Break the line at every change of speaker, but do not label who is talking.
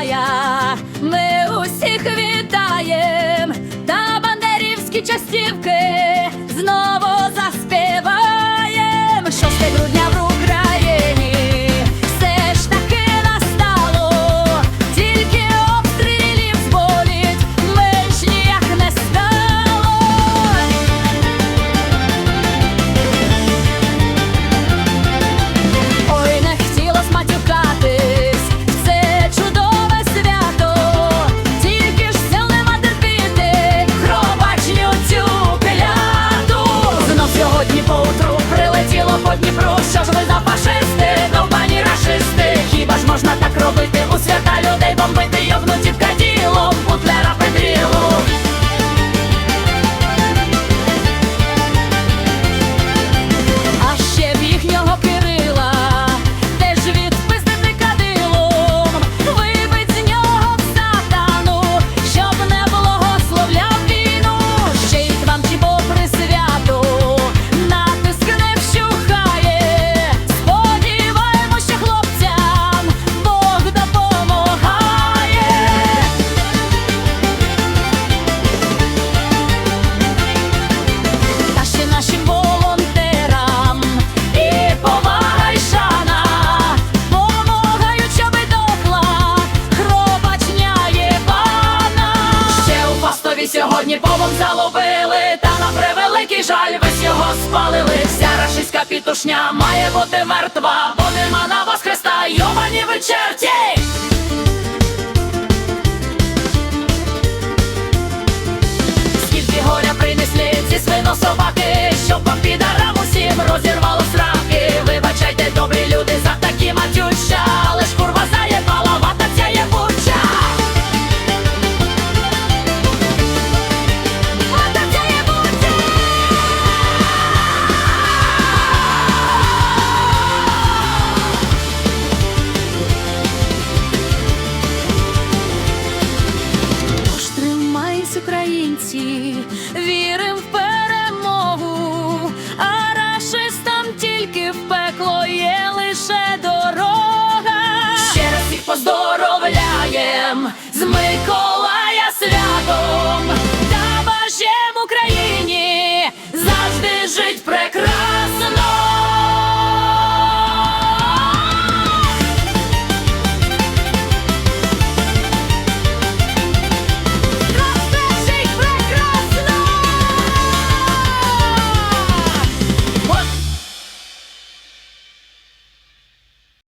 Миколая, ми усіх вітаємо та бандерівські частівки знову. нервовом заловили, та на превеликий жаль, весь його спалили. Вся рашистська пітушня має бути мертва, бо нема на вас хреста, йомані вечерті. Скільки горя принесли ці свинособа.